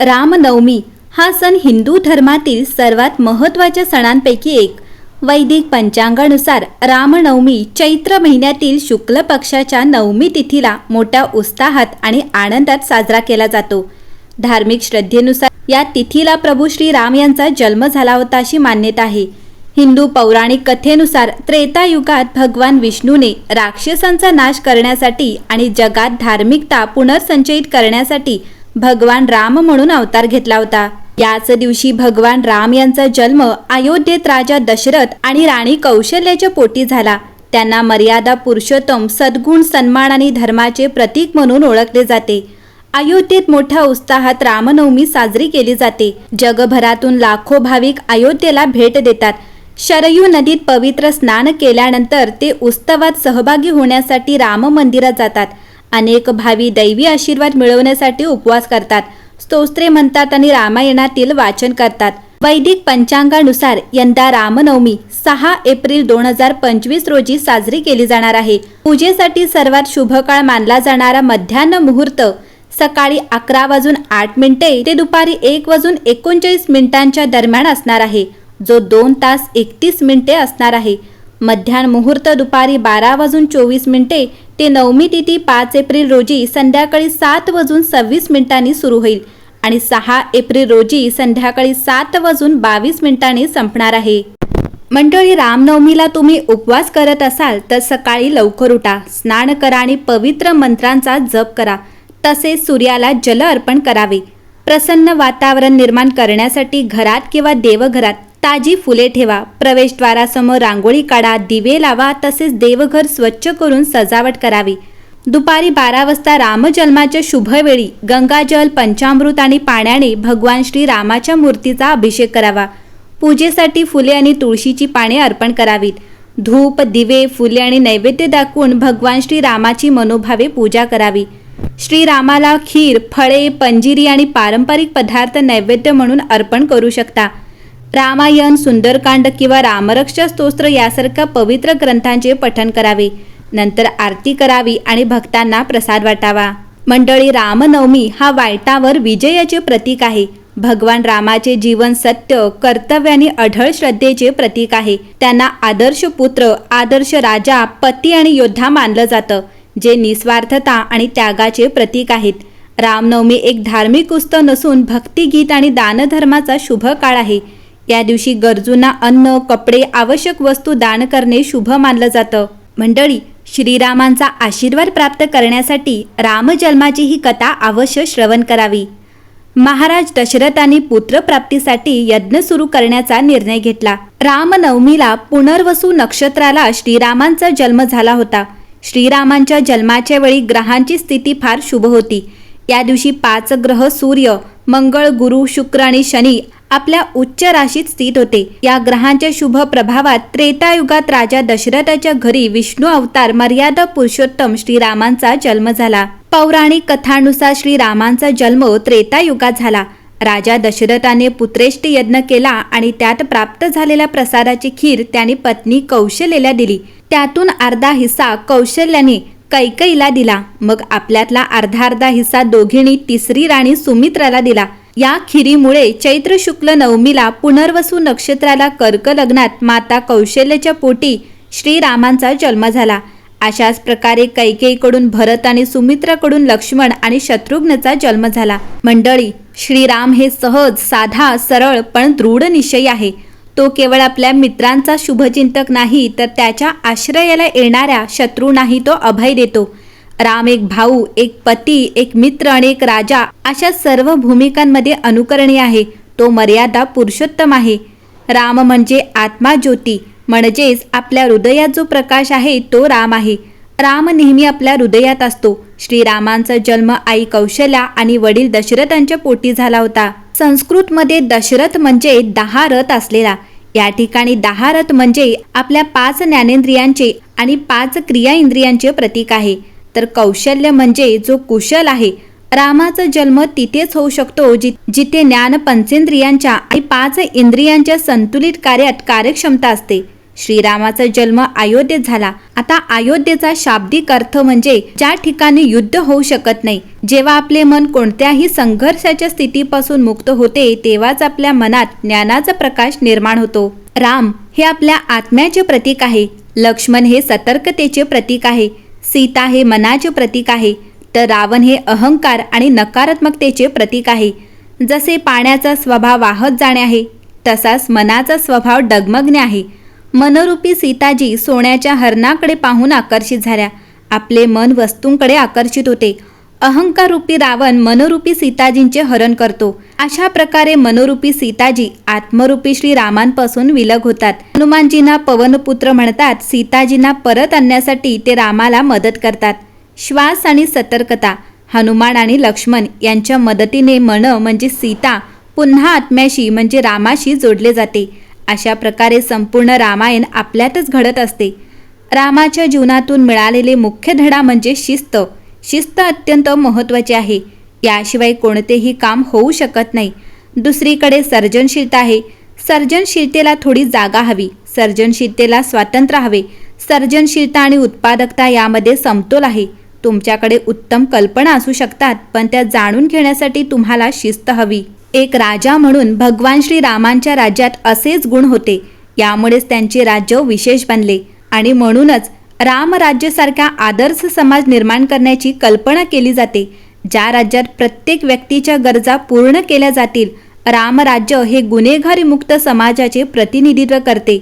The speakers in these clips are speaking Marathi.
रामनवमी हा सण हिंदू धर्मातील सर्वात महत्त्वाच्या सणांपैकी एक. वैदिक पंचांगानुसार रामनवमी चैत्र महिन्यातील शुक्ल पक्षाच्या नवमी तिथीला मोठ्या उत्साहात आणि आनंदात साजरा केला जातो. धार्मिक श्रद्धेनुसार या तिथीला प्रभू श्री राम यांचा जन्म झाला होता अशी मान्यता आहे. हिंदू पौराणिक कथेनुसार त्रेतायुगात भगवान विष्णूने राक्षसांचा नाश करण्यासाठी आणि जगात धार्मिकता पुनर्संचयित करण्यासाठी भगवान राम म्हणून अवतार घेतला होता. याच दिवशी भगवान राम यांचा जन्म अयोध्येत राजा दशरथ आणि राणी कौशल्याच्या पोटी झाला. त्यांना मर्यादा पुरुषोत्तम सद्गुण सन्मान आणि धर्माचे प्रतीक म्हणून ओळखले जाते. अयोध्येत मोठ्या उत्साहात रामनवमी साजरी केली जाते. जगभरातून लाखो भाविक अयोध्येला भेट देतात. शरयू नदीत पवित्र स्नान केल्यानंतर ते उत्सवात सहभागी होण्यासाठी राम मंदिरात जातात. अनेक भावी दैवी आशीर्वाद मिळवण्यासाठी उपवास करतात. स्तोत्रे म्हणतात आणि रामायणातील वाचन करतात. वैदिक पंचांगानुसार यंदा रामनवमी सहा एप्रिल दोन हजार पंचवीस रोजी साजरी केली जाणार आहे. पूजेसाठी सर्वात शुभ काळ मानला जाणारा मध्यान्ह मुहूर्त सकाळी अकरा वाजून आठ मिनिटे ते दुपारी एक वाजून एकोणचाळीस मिनिटांच्या दरम्यान असणार आहे. जो दोन तास एकतीस मिनिटे असणार आहे. मध्यान्ह मुहूर्त दुपारी बारा वाजून चोवीस मिनिटे ते नवमी तिथी पाच एप्रिल रोजी संध्याकाळी सात वाजून सव्वीस मिनिटांनी सुरू होईल आणि सहा एप्रिल रोजी संध्याकाळी सात वाजून बावीस मिनिटांनी संपणार आहे. मंडळी रामनवमीला तुम्ही उपवास करत असाल तर सकाळी लवकर उठा स्नान करा आणि पवित्र मंत्रांचा जप करा. तसेच सूर्याला जल अर्पण करावे. प्रसन्न वातावरण निर्माण करण्यासाठी घरात किंवा देवघरात ताजी फुले ठेवा. प्रवेशद्वारासमोर रांगोळी काढा दिवे लावा तसेच देवघर स्वच्छ करून सजावट करावी. दुपारी बारा वाजता रामजन्माच्या शुभवेळी गंगाजल पंचामृत आणि पाण्याने भगवान श्री रामाच्या मूर्तीचा अभिषेक करावा. पूजेसाठी फुले आणि तुळशीची पाने अर्पण करावीत. धूप दिवे फुले आणि नैवेद्य दाखवून भगवान श्री रामाची मनोभावे पूजा करावी. श्रीरामाला खीर फळे पंजिरी आणि पारंपरिक पदार्थ नैवेद्य म्हणून अर्पण करू शकता. रामायण सुंदरकांड किंवा रामरक्ष स्तोत्र यासारख्या पवित्र ग्रंथांचे पठण करावे. नंतर आरती करावी आणि भक्तांना प्रसाद वाटावा. मंडळी रामनवमी हा वाईटावर विजयाचे प्रतीक आहे. भगवान रामाचे जीवन सत्य कर्तव्य आणि अढळ श्रद्धेचे प्रतीक आहे. त्यांना आदर्श पुत्र आदर्श राजा पती आणि योद्धा मानलं जातं जे निस्वार्थता आणि त्यागाचे प्रतीक आहेत. रामनवमी एक धार्मिक उत्सव नसून भक्तिगीत आणि दानधर्माचा शुभ काळ आहे. या दिवशी गरजूंना अन्न कपडे आवश्यक वस्तू दान करणे शुभ मानलं जातं. मंडळी श्रीरामांचा आशीर्वाद प्राप्त करण्यासाठी रामजन्माची ही कथा अवश्य श्रवण करावी. महाराज दशरथांनी पुत्रप्राप्तीसाठी यज्ञ सुरू करण्याचा निर्णय घेतला. रामनवमीला पुनर्वसू नक्षत्राला श्रीरामांचा जन्म झाला होता. श्रीरामांच्या जन्माच्या वेळी ग्रहांची स्थिती फार शुभ होती. या दिवशी पाच ग्रह सूर्य मंगळ गुरु शुक्र आणि शनी आपल्या उच्च राशीत स्थित होते. या ग्रहांच्या शुभ प्रभावात त्रेतायुगात राजा दशरथाच्या घरी विष्णू अवतार मर्यादा पुरुषोत्तम श्रीरामांचा जन्म झाला. पौराणिक कथानुसार श्रीरामांचा जन्म त्रेतायुगात झाला. राजा दशरथाने पुत्रेष्ट यज्ञ केला आणि त्यात प्राप्त झालेल्या प्रसादाची खीर त्याने पत्नी कौशल्याला दिली. त्यातून अर्धा हिस्सा कौशल्याने कैकईला दिला. मग आपल्यातला अर्धा अर्धा हिस्सा दोघींनी तिसरी राणी सुमित्राला दिला. या खिरीमुळे चैत्र शुक्ल नवमीला पुनर्वसू नक्षत्राला कर्क लग्नात माता कौशल्याच्या पोटी श्रीरामांचा जन्म झाला. अशाच प्रकारे कैकेयीकडून भरत आणि सुमित्राकडून लक्ष्मण आणि शत्रुघ्नचा जन्म झाला. मंडळी श्रीराम हे सहज साधा सरळ पण दृढ निश्चय आहे. तो केवळ आपल्या मित्रांचा शुभचिंतक नाही तर त्याच्या आश्रयाला येणाऱ्या शत्रूंनाही तो अभय देतो. राम एक भाऊ एक पती एक मित्र आणि एक राजा अशा सर्व भूमिकांमध्ये अनुकरणीय आहे. तो मर्यादा पुरुषोत्तम आहे. राम म्हणजे आत्मा ज्योती म्हणजेच आपल्या हृदयात जो प्रकाश आहे तो राम आहे. राम नेहमी आपल्या हृदयात असतो. श्रीरामांचा जन्म आई कौशल्या आणि वडील दशरथांच्या पोटी झाला होता. संस्कृतमध्ये दशरथ म्हणजे दहा रथ असलेला. या ठिकाणी दहा रथ म्हणजे आपल्या पाच ज्ञानेंद्रियांचे आणि पाच क्रिया इंद्रियांचे प्रतीक आहे. तर कौशल्य म्हणजे जो कुशल आहे. रामाचा जन्म तिथेच होऊ शकतो जि जिथे ज्ञान पंचेंद्रियांच्या आणि पाच इंद्रियांच्या संतुलित कार्यात कार्यक्षमता असते. श्रीरामाचा जन्म अयोध्येत झाला. आता अयोध्येचा शाब्दिक अर्थ म्हणजे ज्या ठिकाणी युद्ध होऊ शकत नाही. जेव्हा आपले मन कोणत्याही संघर्षाच्या स्थितीपासून मुक्त होते तेव्हाच आपल्या मनात ज्ञानाचा प्रकाश निर्माण होतो. राम हे आपल्या आत्म्याचे प्रतीक आहे. लक्ष्मण हे सतर्कतेचे प्रतीक आहे. सीता हे मनाचे प्रतीक आहे तर रावण हे अहंकार आणि नकारात्मकतेचे प्रतीक आहे. जसे पाण्याचा स्वभाव वाहत जाणे आहे तसाच मनाचा स्वभाव डगमगणे आहे. मनरूपी सीताजी सोन्याच्या हरणाकडे पाहून आकर्षित झाल्या. आपले मन वस्तूंकडे आकर्षित होते. अहंकाररूपी रावण मनोरूपी सीताजींचे हरण करतो. अशा प्रकारे मनोरूपी सीताजी आत्मरूपी श्री रामांपासून विलग होतात. हनुमानजींना पवनपुत्र म्हणतात. सीताजींना परत आणण्यासाठी ते रामाला मदत करतात. श्वास आणि सतर्कता हनुमान आणि लक्ष्मण यांच्या मदतीने मन म्हणजे सीता पुन्हा आत्म्याशी म्हणजे रामाशी जोडले जाते. अशा प्रकारे संपूर्ण रामायण आपल्यातच घडत असते. रामाच्या जीवनातून मिळालेले मुख्य धडा म्हणजे शिस्त. शिस्त अत्यंत महत्त्वाची आहे. याशिवाय कोणतेही काम होऊ शकत नाही. दुसरीकडे सर्जनशीलता आहे. सर्जनशीलतेला थोडी जागा हवी. सर्जनशीलतेला स्वातंत्र्य हवे. सर्जनशीलता आणि उत्पादकता यामध्ये समतोल आहे. तुमच्याकडे उत्तम कल्पना असू शकतात पण त्या जाणून घेण्यासाठी तुम्हाला शिस्त हवी. एक राजा म्हणून भगवान श्री रामांच्या राज्यात असेच गुण होते. यामुळेच त्यांचे राज्य विशेष बनले. आणि म्हणूनच रामराज्यासारख्या आदर्श समाज निर्माण करण्याची कल्पना केली जाते ज्या राज्यात प्रत्येक व्यक्तीच्या गरजा पूर्ण केल्या जातील. रामराज्य हे गुन्हेगारी मुक्त समाजाचे प्रतिनिधित्व करते.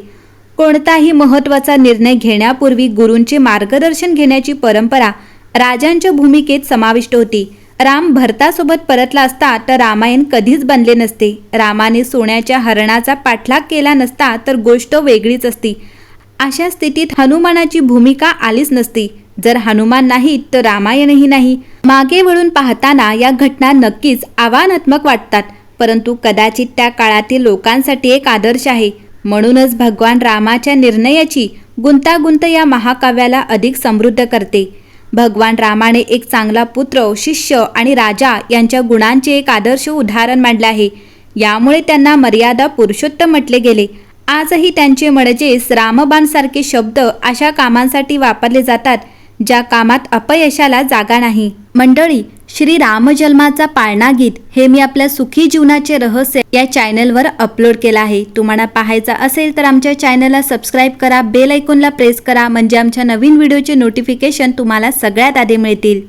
कोणताही महत्त्वाचा निर्णय घेण्यापूर्वी गुरूंचे मार्गदर्शन घेण्याची परंपरा राजांच्या भूमिकेत समाविष्ट होती. राम भरतासोबत परतला असता तर रामायण कधीच बनले नसते. रामाने सोन्याच्या हरणाचा पाठलाग केला नसता तर गोष्ट वेगळीच असती. अशा स्थितीत हनुमानाची भूमिका आलीच नसती. जर हनुमान नाही तर रामायणही नाही. मागे वळून पाहताना या घटना नक्कीच आव्हानात्मक वाटतात परंतु कदाचित त्या काळातील लोकांसाठी एक आदर्श आहे. म्हणूनच भगवान रामाच्या निर्णयाची गुंतागुंत या महाकाव्याला अधिक समृद्ध करते. भगवान रामाने एक चांगला पुत्र शिष्य आणि राजा यांच्या गुणांचे एक आदर्श उदाहरण मांडले आहे. यामुळे त्यांना मर्यादा पुरुषोत्तम म्हटले गेले. आजही त्यांचे म्हणजेच रामबाणसारखे शब्द अशा कामांसाठी वापरले जातात ज्या कामात अपयशाला जागा नाही. मंडळी श्री रामजन्माचा पाळणा गीत हे मी आपल्या सुखी जीवनाचे रहस्य या चॅनलवर अपलोड केलं आहे. तुम्हाला पाहायचा असेल तर आमच्या चॅनलला सबस्क्राईब करा बेल ऐकूनला प्रेस करा म्हणजे आमच्या नवीन व्हिडिओचे नोटिफिकेशन तुम्हाला सगळ्यात आधी मिळतील.